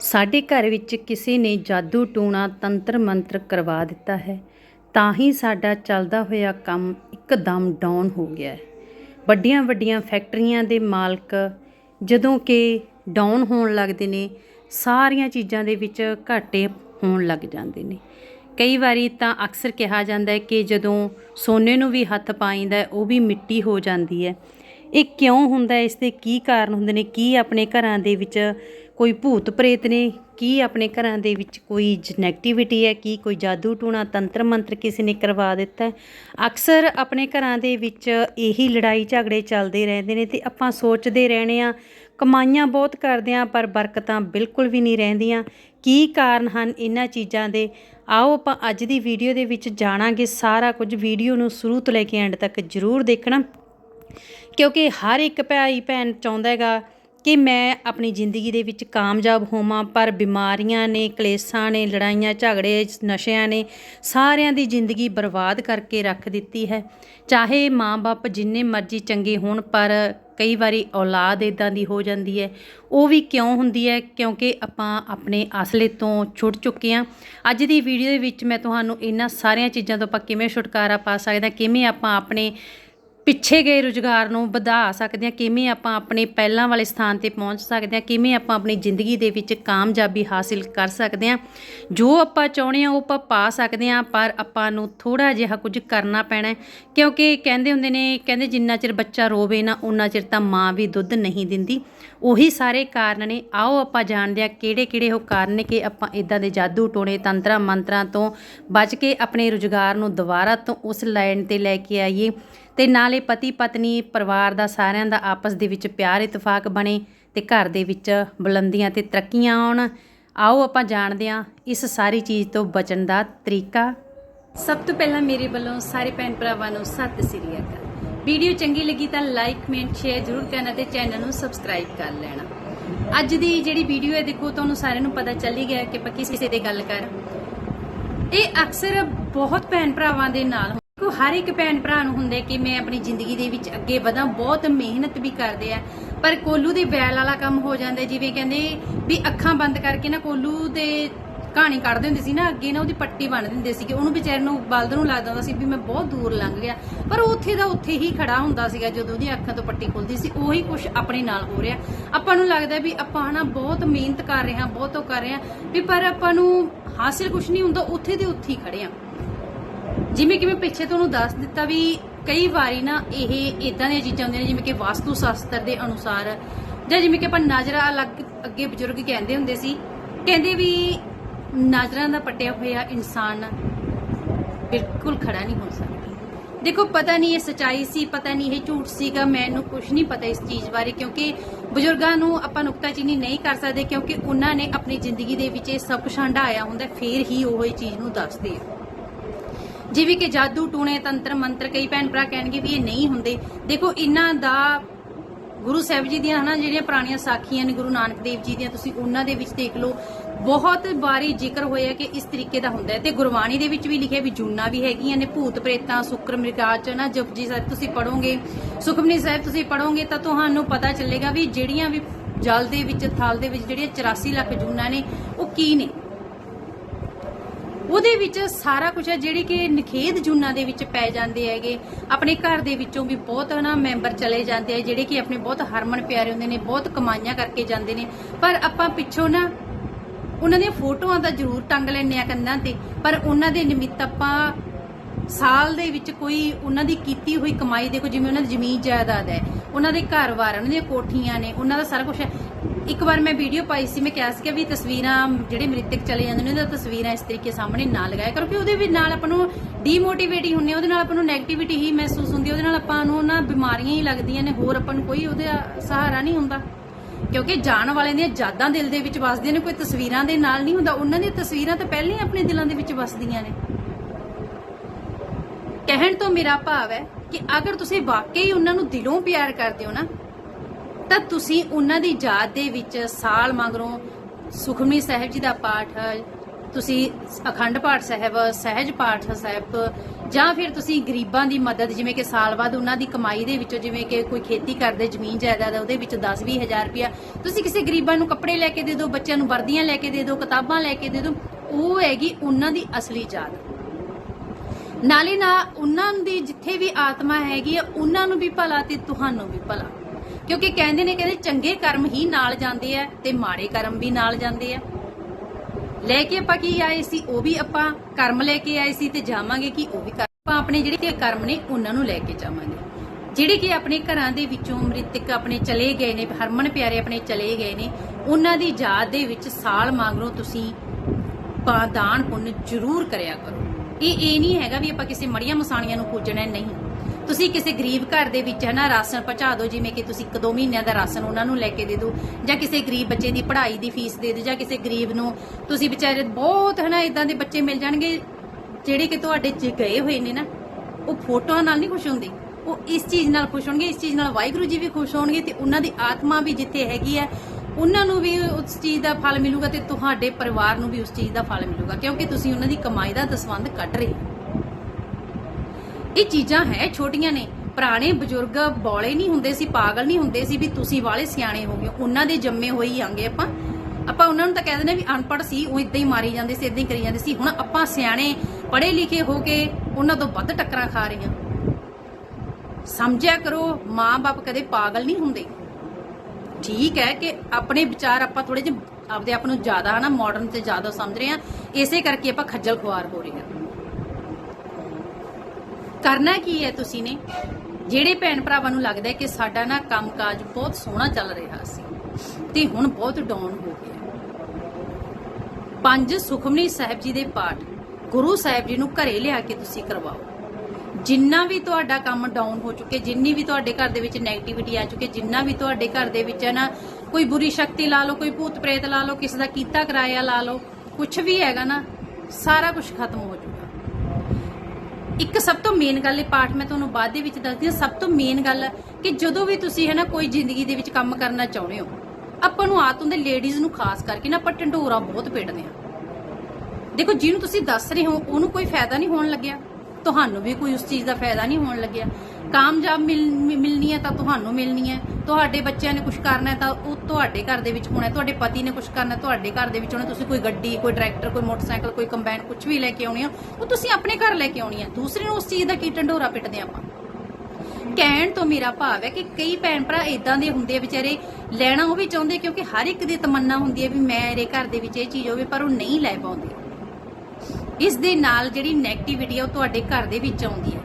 ਸਾਡੇ ਘਰ ਵਿੱਚ ਕਿਸੇ ਨੇ ਜਾਦੂ ਟੂਣਾ ਤੰਤਰ ਮੰਤਰ ਕਰਵਾ ਦਿੱਤਾ ਹੈ, ਤਾਂ ਹੀ ਸਾਡਾ ਚੱਲਦਾ ਹੋਇਆ ਕੰਮ ਇੱਕਦਮ ਡਾਊਨ ਹੋ ਗਿਆ ਹੈ। ਵੱਡੀਆਂ ਵੱਡੀਆਂ ਫੈਕਟਰੀਆਂ ਦੇ ਮਾਲਕ ਜਦੋਂ ਕਿ ਡਾਊਨ ਹੋਣ ਲੱਗਦੇ ਨੇ, ਸਾਰੀਆਂ ਚੀਜ਼ਾਂ ਦੇ ਵਿੱਚ ਘਾਟੇ ਹੋਣ ਲੱਗ ਜਾਂਦੇ ਨੇ। ਕਈ ਵਾਰੀ ਤਾਂ ਅਕਸਰ ਕਿਹਾ ਜਾਂਦਾ ਹੈ ਕਿ ਜਦੋਂ ਸੋਨੇ ਨੂੰ ਵੀ ਹੱਥ ਪਾਈਂਦਾ ਉਹ ਵੀ ਮਿੱਟੀ ਹੋ ਜਾਂਦੀ ਹੈ। ਇਹ ਕਿਉਂ ਹੁੰਦਾ ਇਸ ਦੇ ਕੀ ਕਾਰਨ ਹੁੰਦੇ ਨੇ, ਕੀ ਆਪਣੇ ਘਰਾਂ ਦੇ ਵਿੱਚ ਕੋਈ ਭੂਤ ਪ੍ਰੇਤ ਨੇ? ਕੀ ਆਪਣੇ ਘਰਾਂ ਦੇ ਵਿੱਚ ਕੋਈ ਨੈਗੇਟਿਵਿਟੀ ਹੈ? ਕੀ ਕੋਈ ਜਾਦੂ ਟੂਣਾ ਤੰਤਰ ਮੰਤਰ ਕਿਸੇ ਨੇ ਕਰਵਾ ਦਿੱਤਾ ਅਕਸਰ ਆਪਣੇ ਘਰਾਂ ਦੇ ਵਿੱਚ ਇਹੀ ਲੜਾਈ ਝਗੜੇ ਚੱਲਦੇ ਰਹਿੰਦੇ ਨੇ ਤੇ ਆਪਾਂ ਸੋਚਦੇ ਰਹਿਣੇ ਆ ਕਮਾਈਆਂ ਬਹੁਤ ਕਰਦੇ ਆ ਪਰ ਬਰਕਤਾਂ ਬਿਲਕੁਲ ਵੀ ਨਹੀਂ ਰਹਿੰਦੀਆਂ। ਕੀ ਕਾਰਨ ਹਨ ਇਹਨਾਂ ਚੀਜ਼ਾਂ ਦੇ? ਆਓ ਆਪਾਂ ਅੱਜ ਦੀ ਵੀਡੀਓ ਦੇ ਵਿੱਚ ਜਾਣਾਂਗੇ ਸਾਰਾ ਕੁਝ। ਵੀਡੀਓ ਨੂੰ ਸ਼ੁਰੂ ਤੋਂ ਲੈ ਕੇ ਐਂਡ ਤੱਕ ਜ਼ਰੂਰ ਦੇਖਣਾ, ਕਿਉਂਕਿ ਹਰ ਇੱਕ ਭਾਈ ਭੈਣ ਚਾਹੁੰਦਾ ਹੈਗਾ ਕਿ ਮੈਂ ਆਪਣੀ ਜ਼ਿੰਦਗੀ ਦੇ ਵਿੱਚ ਕਾਮਯਾਬ ਹੋਵਾਂ, ਪਰ ਬਿਮਾਰੀਆਂ ਨੇ, ਕਲੇਸ਼ਾਂ ਨੇ, ਲੜਾਈਆਂ, ਝਗੜੇ, ਨਸ਼ਿਆਂ ਨੇ ਸਾਰਿਆਂ ਦੀ ਜ਼ਿੰਦਗੀ ਬਰਬਾਦ ਕਰਕੇ ਰੱਖ ਦਿੱਤੀ ਹੈ। ਚਾਹੇ ਮਾਂ-ਬਾਪ ਜਿੰਨੇ ਮਰਜ਼ੀ ਚੰਗੇ ਹੋਣ, ਪਰ ਕਈ ਵਾਰੀ ਔਲਾਦ ਇਦਾਂ ਦੀ ਹੋ ਜਾਂਦੀ ਹੈ। ਉਹ ਵੀ ਕਿਉਂ ਹੁੰਦੀ ਹੈ? ਕਿਉਂਕਿ ਆਪਾਂ ਆਪਣੇ ਅਸਲੇ ਤੋਂ ਛੁੱਟ ਚੁੱਕੇ ਹਾਂ। ਅੱਜ ਦੀ ਵੀਡੀਓ ਦੇ ਵਿੱਚ ਮੈਂ ਤੁਹਾਨੂੰ ਇਹਨਾਂ ਸਾਰੀਆਂ ਚੀਜ਼ਾਂ ਤੋਂ ਆਪਾਂ ਕਿਵੇਂ ਛੁਟਕਾਰਾ ਪਾ ਸਕਦੇ ਹਾਂ, ਕਿਵੇਂ ਆਪਾਂ ਆਪਣੇ ਪਿੱਛੇ ਗਏ ਰੁਜ਼ਗਾਰ ਨੂੰ ਵਧਾ ਸਕਦੇ ਹਾਂ, ਕਿਵੇਂ ਆਪਾਂ ਆਪਣੇ ਪਹਿਲਾਂ ਵਾਲੇ ਸਥਾਨ ਤੇ ਪਹੁੰਚ ਸਕਦੇ ਹਾਂ, ਕਿਵੇਂ ਆਪਾਂ ਆਪਣੀ ਜ਼ਿੰਦਗੀ ਦੇ ਵਿੱਚ ਕਾਮਯਾਬੀ ਹਾਸਿਲ ਕਰ ਸਕਦੇ ਹਾਂ। ਜੋ ਆਪਾਂ ਚਾਹੁੰਦੇ ਹਾਂ, ਉਹ ਆਪਾਂ ਪਾ ਸਕਦੇ ਹਾਂ, ਪਰ ਆਪਾਂ ਨੂੰ ਥੋੜਾ ਜਿਹਾ ਕੁਝ ਕਰਨਾ ਪੈਣਾ ਕਿਉਂਕਿ ਕਹਿੰਦੇ ਹੁੰਦੇ ਨੇ, ਕਹਿੰਦੇ ਜਿੰਨਾ ਚਿਰ ਬੱਚਾ ਰੋਵੇ ਨਾ ਉਨਾ ਚਿਰ ਤਾਂ ਮਾਂ ਵੀ ਦੁੱਧ ਨਹੀਂ ਦਿੰਦੀ। ਉਹੀ ਸਾਰੇ ਕਾਰਨ ਨੇ। ਆਓ ਆਪਾਂ ਜਾਣਦੇ ਹਾਂ ਕਿਹੜੇ ਕਿਹੜੇ ਉਹ ਕਾਰਨ ਨੇ ਕਿ ਆਪਾਂ ਇਦਾਂ ਦੇ ਜਾਦੂ ਟੋਣੇ ਤੰਤਰਾਂ ਮੰਤਰਾਂ ਤੋਂ ਬਚ ਕੇ ਆਪਣੇ ਰੁਜ਼ਗਾਰ ਨੂੰ ਦੁਬਾਰਾ ਤੋਂ ਉਸ ਲਾਈਨ ਤੇ ਲੈ ਕੇ ਆਈਏ। ਤੇ ਨਾਲੇ ਪਤੀ ਪਤਨੀ ਪਰਿਵਾਰ ਦਾ ਸਾਰਿਆਂ ਦਾ ਆਪਸ ਦੇ ਵਿੱਚ ਪਿਆਰ ਇਤਫਾਕ ਬਣੇ ਤੇ ਘਰ ਦੇ ਵਿੱਚ ਬੁਲੰਦੀਆਂ ਤੇ ਤਰੱਕੀਆਂ ਆਉਣ। ਆਓ ਆਪਾਂ ਜਾਣਦੇ ਹਾਂ ਇਸ ਸਾਰੀ ਚੀਜ਼ ਤੋਂ ਬਚਣ ਦਾ ਤਰੀਕਾ। ਸਭ ਤੋਂ ਪਹਿਲਾਂ ਮੇਰੇ ਵੱਲੋਂ ਸਾਰੇ ਭੈਣ ਭਰਾਵਾਂ ਨੂੰ ਸਤਿ ਸ੍ਰੀ ਅਕਾਲ। ਵੀਡੀਓ ਚੰਗੀ ਲੱਗੀ ਤਾਂ ਲਾਈਕ, ਕਮੈਂਟ, ਸ਼ੇਅਰ ਜ਼ਰੂਰ ਕਰਨਾ ਤੇ ਚੈਨਲ ਨੂੰ ਸਬਸਕ੍ਰਾਈਬ ਕਰ ਲੈਣਾ। ਅੱਜ ਦੀ ਜਿਹੜੀ ਵੀਡੀਓ ਹੈ, ਦੇਖੋ, ਤੁਹਾਨੂੰ ਸਾਰਿਆਂ ਨੂੰ ਪਤਾ ਚੱਲ ਹੀ ਗਿਆ ਕਿ ਆਪਾਂ ਕਿਸੇ ਤੇ ਗੱਲ ਕਰ ਇਹ ਅਕਸਰ ਬਹੁਤ ਭੈਣ ਭਰਾਵਾਂ ਦੇ ਨਾਲ ਕੋ ਹਰ ਇੱਕ ਭੈਣ ਭਰਾ ਨੂੰ ਹੁੰਦਾ ਕਿ ਮੈਂ ਆਪਣੀ ਜ਼ਿੰਦਗੀ ਦੇ ਵਿੱਚ ਅੱਗੇ ਵਧਾਂ, ਬਹੁਤ ਮਿਹਨਤ ਵੀ ਕਰਦੇ ਆ। ਪਰ ਕੋਲੂ ਦੇ ਬੈਲ ਵਾਲਾ ਕੰਮ ਹੋ ਜਾਂਦਾ ਜਿਵੇਂ ਕਹਿੰਦੇ ਵੀ ਅੱਖਾਂ ਬੰਦ ਕਰਕੇ ਨਾ ਕੋਲੂ ਦੇ ਕਹਾਣੀ ਕੱਢਦੇ ਹੁੰਦੇ ਸੀ ਨਾ, ਅੱਗੇ ਨਾ ਉਹਦੀ ਪੱਟੀ ਬੰਨ ਦਿੰਦੇ ਸੀ ਕਿ ਉਹਨੂੰ ਵਿਚਾਰੇ ਨੂੰ ਬਲਦ ਨੂੰ ਲੱਗਦਾ ਹੁੰਦਾ ਸੀ ਵੀ ਮੈਂ ਬਹੁਤ ਦੂਰ ਲੰਘ ਗਿਆ। ਪਰ ਉਹ ਉੱਥੇ ਦਾ ਉੱਥੇ ਹੀ ਖੜਾ ਹੁੰਦਾ ਸੀਗਾ, ਜਦੋਂ ਉਹਦੀ ਅੱਖਾਂ ਤੋਂ ਪੱਟੀ ਖੁੱਲਦੀ ਸੀ। ਉਹੀ ਕੁਝ ਆਪਣੇ ਨਾਲ ਹੋ ਰਿਹਾ। ਆਪਾਂ ਨੂੰ ਲੱਗਦਾ ਵੀ ਆਪਾਂ ਹਨਾ ਬਹੁਤ ਮਿਹਨਤ ਕਰ ਰਹੇ ਹਾਂ, ਬਹੁਤ ਉਹ ਕਰ ਰਹੇ ਹਾਂ। ਵੀ ਪਰ ਆਪਾਂ ਨੂੰ ਹਾਸਿਲ ਕੁਝ ਨਹੀਂ ਹੁੰਦਾ, ਉੱਥੇ ਦੇ ਉੱਥੇ ਹੀ ਖੜੇ ਆ। ਜਿਵੇਂ ਕਿ ਮੈਂ ਪਿੱਛੇ ਤੁਹਾਨੂੰ ਦੱਸ ਦਿੱਤਾ ਵੀ ਕਈ ਵਾਰੀ ਨਾ ਇਹ ਇਦਾਂ ਦੀਆਂ ਚੀਜ਼ਾਂ ਹੁੰਦੀਆਂ ਨੇ, ਜਿਵੇਂ ਕਿ ਵਾਸਤੂ ਸ਼ਾਸਤਰ ਦੇ ਅਨੁਸਾਰ, ਜਾਂ ਜਿਵੇਂ ਕਿ ਆਪਾਂ ਨਾਜਰਾ ਅਲੱਗ ਅੱਗੇ ਬਜ਼ੁਰਗ ਕਹਿੰਦੇ ਹੁੰਦੇ ਸੀ, ਕਹਿੰਦੇ ਵੀ ਨਾਜਰਾਂ ਦਾ ਪਟਿਆ ਹੋਇਆ ਇਨਸਾਨ ਬਿਲਕੁਲ ਖੜਾ ਨਹੀਂ ਹੋ ਸਕਦਾ। ਦੇਖੋ, ਪਤਾ ਨਹੀਂ ਇਹ ਸਚਾਈ ਸੀ, ਪਤਾ ਨਹੀਂ ਇਹ ਝੂਠ ਸੀਗਾ, ਮੈਨੂੰ ਕੁਝ ਨਹੀਂ ਪਤਾ ਇਸ ਚੀਜ਼ ਬਾਰੇ, ਕਿਉਂਕਿ ਬਜ਼ੁਰਗਾਂ ਨੂੰ ਆਪਾਂ ਨੁਕਤਾਚੀਨੀ ਨਹੀਂ ਕਰ ਸਕਦੇ ਕਿਉਂਕਿ ਉਹਨਾਂ ਨੇ ਆਪਣੀ ਜ਼ਿੰਦਗੀ ਦੇ ਵਿੱਚ ਇਹ ਸਭ ਕੁਝ ਹੰਢਾਇਆ ਹੁੰਦਾ ਫੇਰ ਹੀ ਉਹ ਇਹ ਚੀਜ਼ ਨੂੰ ਦੱਸਦੇ ਆ। ਜਿਵੇਂ ਕਿ ਜਾਦੂ ਟੂਣੇ ਤੰਤਰ ਮੰਤਰ ਕਈ ਭੈਣ ਭਰਾ ਕਹਿਣਗੇ ਵੀ ਇਹ ਨਹੀਂ ਹੁੰਦੇ। ਦੇਖੋ, ਇਹਨਾਂ ਦਾ ਗੁਰੂ ਸਾਹਿਬ ਜੀ ਦੀਆਂ ਹਨਾ ਜਿਹੜੀਆਂ ਪੁਰਾਣੀਆਂ ਸਾਖੀਆਂ ਨੇ ਗੁਰੂ ਨਾਨਕ ਦੇਵ ਜੀ ਦੀਆਂ, ਤੁਸੀਂ ਉਹਨਾਂ ਦੇ ਵਿੱਚ ਦੇਖ ਲਓ। ਬਹੁਤ ਵਾਰੀ ਜ਼ਿਕਰ ਹੋਇਆ ਕਿ ਇਸ ਤਰੀਕੇ ਦਾ ਹੁੰਦਾ ਹੈ ਤੇ ਗੁਰਬਾਣੀ ਦੇ ਵਿੱਚ ਵੀ ਲਿਖਿਆ ਵੀ ਜੂਨਾ ਵੀ ਹੈਗੀਆਂ ਨੇ, ਭੂਤ ਪ੍ਰੇਤਾਂ, ਸੁਕਰ ਮ੍ਰਿਗਾਚ ਨਾ ਜਪਜੀ ਸਾਹਿਬ ਤੁਸੀਂ ਪੜੋਗੇ ਸੁਖਮਨੀ ਸਾਹਿਬ ਤੁਸੀਂ ਪੜੋਗੇ ਤਾਂ ਤੁਹਾਨੂੰ ਪਤਾ ਚੱਲੇਗਾ ਵੀ ਜਿਹੜੀਆਂ ਵੀ ਜਲ ਦੇ ਵਿੱਚ, ਥਲ ਦੇ ਵਿੱਚ ਜਿਹੜੀਆਂ 84 ਲੱਖ ਜੂਨਾ ਨੇ, ਉਹ ਕੀ ਨੇ? ਉਹਦੇ ਵਿੱਚ ਸਾਰਾ ਕੁਝ ਹੈ ਜਿਹੜੀ ਕਿ ਨਖੇਦ ਜੂਨਾ ਦੇ ਵਿੱਚ ਪੈ ਜਾਂਦੇ ਹੈਗੇ। ਆਪਣੇ ਘਰ ਦੇ ਵਿੱਚੋਂ ਵੀ ਬਹੁਤ ਨਾ ਮੈਂਬਰ ਚਲੇ ਜਾਂਦੇ ਆ, ਜਿਹੜੇ ਕਿ ਆਪਣੇ ਬਹੁਤ ਹਰਮਨ ਪਿਆਰੇ ਹੁੰਦੇ ਨੇ, ਬਹੁਤ ਕਮਾਈਆਂ ਕਰਕੇ ਜਾਂਦੇ ਨੇ। ਪਰ ਆਪਾਂ ਪਿੱਛੋਂ ਨਾ ਉਹਨਾਂ ਦੀਆਂ ਫੋਟੋਆਂ ਤਾਂ ਜ਼ਰੂਰ ਟੰਗ ਲੈਣੇ ਆ ਕੰਨਾਂ ਤੇ, ਪਰ ਉਹਨਾਂ ਦੇ ਨਿਮਿਤ ਆਪਾਂ ਸਾਲ ਦੇ ਵਿੱਚ ਕੋਈ ਉਹਨਾਂ ਦੀ ਕੀਤੀ ਹੋਈ ਕਮਾਈ ਦੇਖੋ, ਜਿਵੇਂ ਉਹਨਾਂ ਦੀ ਜ਼ਮੀਨ ਜਾਇਦਾਦ ਹੈ, ਉਹਨਾਂ ਦੇ ਘਰ-ਬਾਰ, ਉਹਨਾਂ ਦੀਆਂ ਕੋਠੀਆਂ ਨੇ, ਉਹਨਾਂ ਦਾ ਸਾਰਾ ਕੁਝ ਹੈ। ਇੱਕ ਵਾਰ ਮੈਂ ਵੀਡੀਓ ਪਾਈ ਸੀ, ਮੈਂ ਕਿਹਾ ਸੀ ਕਿ ਵੀ ਤਸਵੀਰਾਂ ਜਿਹੜੇ ਮ੍ਰਿਤਕ ਚਲੇ ਜਾਂਦੇ ਨੇ, ਉਹਦੀਆਂ ਤਸਵੀਰਾਂ ਇਸ ਤਰੀਕੇ ਸਾਹਮਣੇ ਨਾ ਲਗਾਇਆ ਕਰੋ ਕਿ ਉਹਦੇ ਵੀ ਨਾਲ ਆਪਾਂ ਨੂੰ ਡੀਮੋਟੀਵੇਟ ਹੀ ਹੁੰਨੇ ਉਹਦੇ ਨਾਲ ਆਪਾਂ ਨੂੰ 네ਗੇਟਿਵਿਟੀ ਹੀ ਮਹਿਸੂਸ ਹੁੰਦੀ ਉਹਦੇ ਨਾਲ ਆਪਾਂ ਨੂੰ ਨਾ ਬਿਮਾਰੀਆਂ ਹੀ ਲੱਗਦੀਆਂ ਨੇ, ਹੋਰ ਆਪਾਂ ਨੂੰ ਕੋਈ ਉਹਦਾ ਸਹਾਰਾ ਨਹੀਂ ਹੁੰਦਾ। ਕਿਉਂਕਿ ਜਾਣ ਵਾਲਿਆਂ ਦੀਆਂ ਯਾਦਾਂ ਦਿਲ ਦੇ ਵਿੱਚ ਵਸਦੀਆਂ ਨੇ, ਕੋਈ ਤਸਵੀਰਾਂ ਦੇ ਨਾਲ ਨਹੀਂ ਹੁੰਦਾ। ਉਹਨਾਂ ਦੀਆਂ ਤਸਵੀਰਾਂ ਤਾਂ ਪਹਿਲਾਂ ਹੀ ਆਪਣੇ ਦਿਲਾਂ ਦੇ ਵਿੱਚ ਵਸਦੀਆਂ ਨੇ। ਕਹਿਣ ਤੋਂ ਮੇਰਾ ਭਾਵ ਹੈ ਕਿ ਅਗਰ ਤੁਸੀਂ ਵਾਕਈ ਉਹਨਾਂ ਨੂੰ ਦਿਲੋਂ ਪਿਆਰ ਕਰਦੇ ਹੋ ਨਾ, ਤਾਂ ਤੁਸੀਂ ਉਹਨਾਂ ਦੀ ਯਾਦ ਦੇ ਵਿੱਚ ਸਾਲ ਮਗਰੋਂ ਸੁਖਮਨੀ ਸਾਹਿਬ ਜੀ ਦਾ ਪਾਠ, ਤੁਸੀਂ ਅਖੰਡ ਪਾਠ ਸਾਹਿਬ, ਸਹਿਜ ਪਾਠ ਸਾਹਿਬ ਜਾਂ ਫਿਰ ਤੁਸੀਂ ਗਰੀਬਾਂ ਦੀ ਮਦਦ, ਜਿਵੇਂ ਕਿ ਸਾਲ ਬਾਅਦ ਉਹਨਾਂ ਦੀ ਕਮਾਈ ਦੇ ਵਿੱਚੋਂ ਜਿਵੇਂ ਕਿ ਕੋਈ ਖੇਤੀ ਕਰਦੇ, ਜ਼ਮੀਨ ਜਾਇਦਾਦ ਹੈ ਉਹਦੇ ਵਿੱਚ 10 ਹਜ਼ਾਰ ਰੁਪਇਆ। ਤੁਸੀਂ ਕਿਸੇ ਗਰੀਬਾਂ ਨੂੰ ਕੱਪੜੇ ਲੈ ਕੇ ਦੇ ਦਿਓ, ਬੱਚਿਆਂ ਨੂੰ ਵਰਦੀਆਂ ਲੈ ਕੇ ਦੇ ਦਿਓ, ਕਿਤਾਬਾਂ ਲੈ ਕੇ ਦੇ ਦਿਓ, ਉਹ ਹੈਗੀ ਉਹਨਾਂ ਦੀ ਅਸਲੀ ਯਾਦ ਨਾਲੇ ਨਾ ਉਹਨਾਂ ਦੀ ਜਿੱਥੇ ਵੀ ਆਤਮਾ ਹੈਗੀ ਆ, ਉਹਨਾਂ ਨੂੰ ਵੀ ਭਲਾ ਤੇ ਤੁਹਾਨੂੰ ਵੀ ਭਲਾ। ਕਿਉਂਕਿ ਕਹਿੰਦੇ ਨੇ, ਕਹਿੰਦੇ ਚੰਗੇ ਕਰਮ ਹੀ ਨਾਲ ਜਾਂਦੇ ਆ ਤੇ ਮਾੜੇ ਕਰਮ ਵੀ ਨਾਲ ਜਾਂਦੇ ਆ। ਲੈ ਕੇ ਆਪਾਂ ਕੀ ਆਏ ਸੀ? ਉਹ ਵੀ ਆਪਾਂ ਕਰਮ ਲੈ ਕੇ ਆਏ ਸੀ ਤੇ ਜਾਵਾਂਗੇ ਕਿ? ਉਹ ਵੀ ਕਰਮ ਆਪਾਂ ਆਪਣੇ ਜਿਹੜੇ ਕਰਮ ਨੇ, ਉਹਨਾਂ ਨੂੰ ਲੈ ਕੇ ਜਾਵਾਂਗੇ। ਜਿਹੜੇ ਕਿ ਆਪਣੇ ਘਰਾਂ ਦੇ ਵਿੱਚੋਂ ਮ੍ਰਿਤਕ ਆਪਣੇ ਚਲੇ ਗਏ ਨੇ, ਹਰਮਨ ਪਿਆਰੇ ਆਪਣੇ ਚਲੇ ਗਏ ਨੇ, ਉਹਨਾਂ ਦੀ ਯਾਦ ਦੇ ਵਿੱਚ ਸਾਲ ਮੰਗਰੋਂ ਤੁਸੀਂ ਦਾਨ ਪੁੰਨ ਜ਼ਰੂਰ ਕਰਿਆ ਕਰੋ। ਇਹ ਇਹ ਨਹੀਂ ਹੈਗਾ ਵੀ ਆਪਾਂ ਕਿਸੇ ਮੜੀਆਂ ਮਸਾਣੀਆਂ ਨੂੰ ਪੂਜਣਾ ਨਹੀਂ। ਤੁਸੀਂ ਕਿਸੇ ਗਰੀਬ ਘਰ ਦੇ ਵਿੱਚ ਹੈ ਨਾ ਰਾਸ਼ਨ ਪਹੁੰਚਾ ਦਿਓ, ਜਿਵੇਂ ਕਿ ਤੁਸੀਂ ਇੱਕ ਦੋ ਮਹੀਨਿਆਂ ਦਾ ਰਾਸ਼ਨ ਉਹਨਾਂ ਨੂੰ ਲੈ ਕੇ ਦੇ ਦਿਓ, ਜਾਂ ਕਿਸੇ ਗਰੀਬ ਬੱਚੇ ਦੀ ਪੜ੍ਹਾਈ ਦੀ ਫੀਸ ਦੇ ਦਿਓ, ਜਾਂ ਕਿਸੇ ਗਰੀਬ ਨੂੰ ਤੁਸੀਂ ਵਿਚਾਰੇ ਬਹੁਤ ਹੈ ਇਦਾਂ ਦੇ ਬੱਚੇ ਮਿਲ ਜਾਣਗੇ, ਜਿਹੜੇ ਕਿ ਤੁਹਾਡੇ ਚ ਗਏ ਹੋਏ ਨੇ ਨਾ, ਉਹ ਫੋਟੋਆਂ ਨਾਲ ਨਹੀਂ ਖੁਸ਼ ਹੁੰਦੇ। ਉਹ ਇਸ ਚੀਜ਼ ਨਾਲ ਖੁਸ਼ ਹੋਣਗੇ, ਇਸ ਚੀਜ਼ ਨਾਲ ਵਾਹਿਗੁਰੂ ਜੀ ਵੀ ਖੁਸ਼ ਹੋਣਗੇ ਤੇ ਉਹਨਾਂ ਦੀ ਆਤਮਾ ਵੀ ਜਿੱਥੇ ਹੈਗੀ ਹੈ, ਉਹਨਾਂ ਨੂੰ ਵੀ ਉਸ ਚੀਜ਼ ਦਾ ਫਲ ਮਿਲੂਗਾ ਤੇ ਤੁਹਾਡੇ ਪਰਿਵਾਰ ਨੂੰ ਵੀ ਉਸ ਚੀਜ਼ ਦਾ ਫਲ ਮਿਲੂਗਾ, ਕਿਉਂਕਿ ਤੁਸੀਂ ਉਹਨਾਂ ਦੀ ਕਮਾਈ ਦਾ ਦਸਵੰਧ ਕੱਢ ਰਹੇ ਹੋ। ਇਹ ਚੀਜ਼ਾਂ ਹੈ ਛੋਟੀਆਂ ਨੇ। ਪੁਰਾਣੇ ਬਜ਼ੁਰਗ ਬੋਲੇ ਨਹੀਂ ਹੁੰਦੇ ਸੀ, ਪਾਗਲ ਨਹੀਂ ਹੁੰਦੇ ਸੀ ਵੀ ਤੁਸੀਂ ਵਾਲੇ ਸਿਆਣੇ ਹੋ ਗਏ ਉਹਨਾਂ ਦੇ ਜੰਮੇ ਹੋਏ ਹੀ ਆਂਗੇ ਆਪਾਂ। ਆਪਾਂ ਉਹਨਾਂ ਨੂੰ ਤਾਂ ਕਹਿ ਦਿੰਦੇ ਵੀ ਅਨਪੜ੍ਹ ਸੀ, ਉਹ ਇਦਾਂ ਹੀ ਮਾਰੀ ਜਾਂਦੇ ਸੀ ਇਦਾਂ ਹੀ ਕਰੀ ਜਾਂਦੇ ਸੀ। ਹੁਣ ਆਪਾਂ ਸਿਆਣੇ, ਪੜ੍ਹੇ ਲਿਖੇ ਹੋ ਕੇ ਉਹਨਾਂ ਤੋਂ ਵੱਧ ਟੱਕਰਾਂ ਖਾ ਰਹੀਆਂ ਸਮਝਿਆ ਕਰੋ, ਮਾਂ-ਬਾਪ ਕਦੇ ਪਾਗਲ ਨਹੀਂ ਹੁੰਦੇ। ਠੀਕ ਹੈ ਕਿ ਆਪਣੇ ਵਿਚਾਰ ਆਪਾਂ ਥੋੜੇ ਜਿਹੇ ਆਪਦੇ ਆਪ ਨੂੰ ਜ਼ਿਆਦਾ ਹਨਾ ਮਾਡਰਨ ਤੇ ਜ਼ਿਆਦਾ ਸਮਝ ਰਹੇ ਆ ਇਸੇ ਕਰਕੇ ਆਪਾਂ ਖੱਜਲ ਖੁਆਰ ਹੋ ਰਹੇ ਹਾਂ। ਕਰਨਾ ਕੀ ਹੈ ਤੁਸੀਂ ਨੇ? ਜਿਹੜੇ ਭੈਣ ਭਰਾਵਾਂ ਨੂੰ ਲੱਗਦਾ ਹੈ ਕਿ ਸਾਡਾ ਨਾ ਕੰਮਕਾਜ ਬਹੁਤ ਸੋਹਣਾ ਚੱਲ ਰਿਹਾ ਸੀ ਤੇ ਹੁਣ ਬਹੁਤ ਡਾਊਨ ਹੋ ਗਿਆ ਪੰਜ ਸੁਖਮਨੀ ਸਾਹਿਬ ਜੀ ਦੇ ਪਾਠ ਗੁਰੂ ਸਾਹਿਬ ਜੀ ਨੂੰ ਘਰੇ ਲਿਆ ਕੇ ਤੁਸੀਂ ਕਰਵਾਓ। ਜਿੰਨਾ ਵੀ ਤੁਹਾਡਾ ਕੰਮ ਡਾਊਨ ਹੋ ਚੁੱਕੇ, ਜਿੰਨੀ ਵੀ ਤੁਹਾਡੇ ਘਰ ਦੇ ਵਿੱਚ 네ਗੇਟਿਵਿਟੀ ਆ ਚੁੱਕੀ, ਜਿੰਨਾ ਵੀ ਤੁਹਾਡੇ ਘਰ ਦੇ ਵਿੱਚ ਹੈ ਨਾ, ਕੋਈ ਬੁਰੀ ਸ਼ਕਤੀ ਲਾ ਲਓ, ਕੋਈ ਭੂਤ ਪ੍ਰੇਤ ਲਾ ਲਓ, ਕਿਸੇ ਦਾ ਕੀਤਾ ਕਰਾਇਆ ਲਾ ਲਓ ਕੁਝ ਵੀ ਹੈਗਾ ਨਾ, ਸਾਰਾ ਕੁਝ ਖਤਮ ਹੋ ਜਾਊਗਾ ਇੱਕ ਸਭ ਤੋਂ ਮੇਨ ਗੱਲ, ਇਹ ਪਾਠ ਮੈਂ ਤੁਹਾਨੂੰ ਬਾਅਦ ਦੇ ਵਿੱਚ ਦੱਸਦੀ ਹਾਂ, ਸਭ ਤੋਂ ਮੇਨ ਗੱਲ ਕਿ ਜਦੋਂ ਵੀ ਤੁਸੀਂ ਹੈ ਨਾ ਕੋਈ ਜ਼ਿੰਦਗੀ ਦੇ ਵਿੱਚ ਕੰਮ ਕਰਨਾ ਚਾਹੁੰਦੇ ਹੋ, ਆਪਾਂ ਨੂੰ ਆਦਤ ਹੁੰਦੇ ਲੇਡੀਜ਼ ਨੂੰ ਖਾਸ ਕਰਕੇ ਨਾ, ਆਪਾਂ ਢੰਡੋਰਾ ਬਹੁਤ ਪੇਟਦੇ ਆ ਦੇਖੋ, ਜਿਹਨੂੰ ਤੁਸੀਂ ਦੱਸ ਰਹੇ ਹੋ, ਉਹਨੂੰ ਕੋਈ ਫਾਇਦਾ ਨਹੀਂ ਹੋਣ ਲੱਗਿਆ। ਤੁਹਾਨੂੰ ਵੀ ਕੋਈ ਉਸ ਚੀਜ਼ ਦਾ ਫਾਇਦਾ ਨਹੀਂ ਹੋਣ ਲੱਗਿਆ। ਕਾਮਯਾਬ ਮਿਲ- ਮਿਲਣੀ ਹੈ ਤਾਂ ਤੁਹਾਨੂੰ ਮਿਲਣੀ ਹੈ। ਤੁਹਾਡੇ ਬੱਚਿਆਂ ਨੇ ਕੁਝ ਕਰਨਾ ਤਾਂ ਉਹ ਤੁਹਾਡੇ ਘਰ ਦੇ ਵਿੱਚ ਹੋਣਾ ਤੁਹਾਡੇ ਪਤੀ ਨੇ ਕੁਝ ਕਰਨਾ ਤੁਹਾਡੇ ਘਰ ਦੇ ਵਿੱਚ ਹੋਣਾ ਤੁਸੀਂ ਕੋਈ ਗੱਡੀ, ਕੋਈ ਟਰੈਕਟਰ, ਕੋਈ ਮੋਟਰਸਾਈਕਲ, ਕੋਈ ਕੰਬਾਈਨ ਕੁਝ ਵੀ ਲੈ ਕੇ ਆਉਣੀ ਆ, ਉਹ ਤੁਸੀਂ ਆਪਣੇ ਘਰ ਲੈ ਕੇ ਆਉਣੀ ਆ ਦੂਸਰੇ ਨੂੰ ਉਸ ਚੀਜ਼ ਦਾ ਕੀ ਢੰਡੋਰਾ ਪਿੱਟਦੇ ਆਪਾਂ? ਕਹਿਣ ਤੋਂ ਮੇਰਾ ਭਾਵ ਹੈ ਕਿ ਕਈ ਭੈਣ ਭਰਾ ਇਦਾਂ ਦੇ ਹੁੰਦੇ ਆ ਵਿਚਾਰੇ, ਲੈਣਾ ਉਹ ਵੀ ਚਾਹੁੰਦੇ ਕਿਉਂਕਿ ਹਰ ਇੱਕ ਦੀ ਤਮੰਨਾ ਹੁੰਦੀ ਹੈ ਵੀ ਮੇਰੇ ਘਰ ਦੇ ਵਿੱਚ ਇਹ ਚੀਜ਼ ਹੋਵੇ, ਪਰ ਉਹ ਨਹੀਂ ਲੈ ਪਾਉਂਦੇ। ਇਸ ਦੇ ਨਾਲ ਜਿਹੜੀ 네ਗੇਟਿਵਿਟੀ ਹੈ ਉਹ ਤੁਹਾਡੇ ਘਰ ਦੇ ਵਿੱਚ ਆਉਂਦੀ ਹੈ।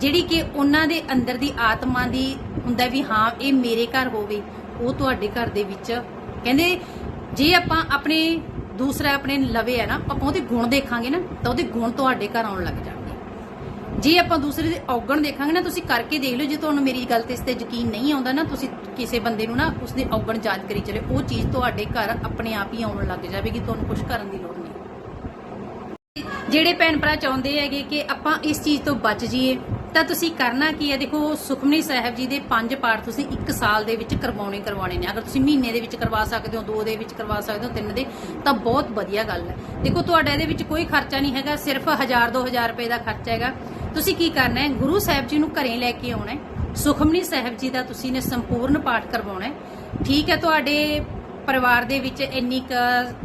ਜਿਹੜੀ ਕਿ ਉਹਨਾਂ ਦੇ ਅੰਦਰ ਦੀ ਆਤਮਾ ਦੀ ਹੁੰਦਾ ਵੀ ਹਾਂ, ਇਹ ਮੇਰੇ ਘਰ ਹੋਵੇ, ਉਹ ਤੁਹਾਡੇ ਘਰ ਦੇ ਵਿੱਚ। ਕਹਿੰਦੇ, ਜੇ ਆਪਾਂ ਆਪਣੇ ਦੂਸਰਾ ਆਪਣੇ ਲਵੇ ਆ ਨਾ, ਆਪਾਂ ਉਹਦੇ ਗੁਣ ਦੇਖਾਂਗੇ ਨਾ, ਤਾਂ ਉਹਦੇ ਗੁਣ ਤੁਹਾਡੇ ਘਰ ਆਉਣ ਲੱਗ ਜਾਣਗੇ। ਜੇ ਆਪਾਂ ਦੂਸਰੇ ਦੇ ਔਗਣ ਦੇਖਾਂਗੇ ਨਾ, ਤੁਸੀਂ ਕਰਕੇ ਦੇਖ ਲਿਓ, ਜੇ ਤੁਹਾਨੂੰ ਮੇਰੀ ਗੱਲ ਤੇ ਇਸ ਤੇ ਯਕੀਨ ਨਹੀਂ ਆਉਂਦਾ ਨਾ, ਤੁਸੀਂ ਕਿਸੇ ਬੰਦੇ ਨੂੰ ਨਾ ਉਸਦੇ ਔਗਣ ਯਾਦ ਕਰੀ ਚਲੇ, ਉਹ ਚੀਜ਼ ਤੁਹਾਡੇ ਘਰ ਆਪਣੇ ਆਪ ਹੀ ਆਉਣ ਲੱਗ ਜਾਵੇਗੀ ਤੁਹਾਨੂੰ ਕੁਝ ਕਰਨ ਦੀ ਲੋੜ ਨਹੀਂ। ਜਿਹੜੇ ਭੈਣ ਭਰਾ ਚਾਹੁੰਦੇ ਹੈਗੇ ਕਿ ਆਪਾਂ ਇਸ ਚੀਜ਼ ਤੋਂ ਬਚ ਜਾਈਏ ਤਾਂ ਤੁਸੀਂ ਕਰਨਾ ਕੀ ਹੈ? ਦੇਖੋ, ਸੁਖਮਨੀ ਸਾਹਿਬ ਜੀ ਦੇ ਪੰਜ ਪਾਠ ਤੁਸੀਂ ਇੱਕ ਸਾਲ ਦੇ ਵਿੱਚ ਕਰਵਾਉਣੇ ਕਰਵਾਉਣੇ ਨੇ। ਅਗਰ ਤੁਸੀਂ ਮਹੀਨੇ ਦੇ ਵਿੱਚ ਕਰਵਾ ਸਕਦੇ ਹੋ, ਦੋ ਦੇ ਵਿੱਚ ਕਰਵਾ ਸਕਦੇ ਹੋ, ਤਿੰਨ ਦੇ, ਤਾਂ ਬਹੁਤ ਵਧੀਆ ਗੱਲ ਹੈ। ਦੇਖੋ, ਤੁਹਾਡਾ ਇਹਦੇ ਵਿੱਚ ਕੋਈ ਖਰਚਾ ਨਹੀਂ ਹੈਗਾ, ਸਿਰਫ 1000 2000 ਰੁਪਏ ਦਾ ਖਰਚਾ ਹੈਗਾ। ਤੁਸੀਂ ਕੀ ਕਰਨਾ ਹੈ? ਗੁਰੂ ਸਾਹਿਬ ਜੀ ਨੂੰ ਘਰੇ ਲੈ ਕੇ ਆਉਣਾ ਹੈ। ਸੁਖਮਨੀ ਸਾਹਿਬ ਜੀ ਦਾ ਤੁਸੀਂ ਨੇ ਸੰਪੂਰਨ ਪਾਠ ਕਰਵਾਉਣਾ ਹੈ। ਠੀਕ ਹੈ, ਤੁਹਾਡੇ ਪਰਿਵਾਰ ਦੇ ਵਿੱਚ ਇੰਨੀ ਕੁ